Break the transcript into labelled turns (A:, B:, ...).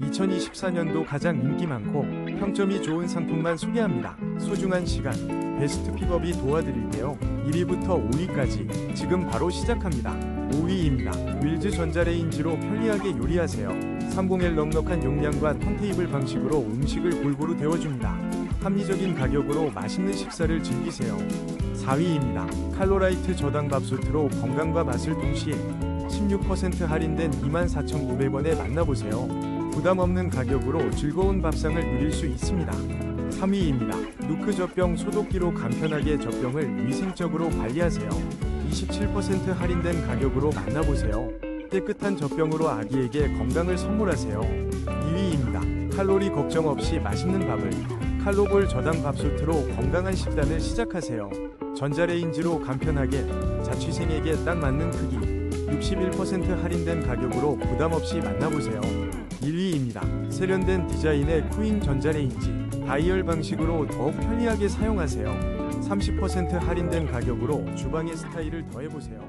A: 2024년도 가장 인기 많고 평점이 좋은 상품만 소개합니다. 소중한 시간, 베스트 픽업이 도와드릴게요. 1위부터 5위까지 지금 바로 시작합니다. 5위입니다. 윌즈 전자레인지로 편리하게 요리하세요. 301 넉넉한 용량과 턴테이블 방식으로 음식을 골고루 데워줍니다. 합리적인 가격으로 맛있는 식사를 즐기세요. 4위입니다. 칼로라이트 저당 밥솥으로 건강과 맛을 동시에 16% 할인된 24,900원에 만나보세요. 부담 없는 가격으로 즐거운 밥상을 누릴 수 있습니다. 3위입니다. 누크 젖병 소독기로 간편하게 젖병을 위생적으로 관리하세요. 27% 할인된 가격으로 만나보세요. 깨끗한 젖병으로 아기에게 건강을 선물하세요. 2위입니다. 칼로리 걱정 없이 맛있는 밥을 칼로볼 저당 밥솥으로 건강한 식단을 시작하세요. 전자레인지로 간편하게 자취생에게 딱 맞는 크기 61% 할인된 가격으로 부담 없이 만나보세요. 1위입니다. 세련된 디자인의 쿠잉 전자레인지 다이얼 방식으로 더욱 편리하게 사용하세요. 30% 할인된 가격으로 주방의 스타일을 더해보세요.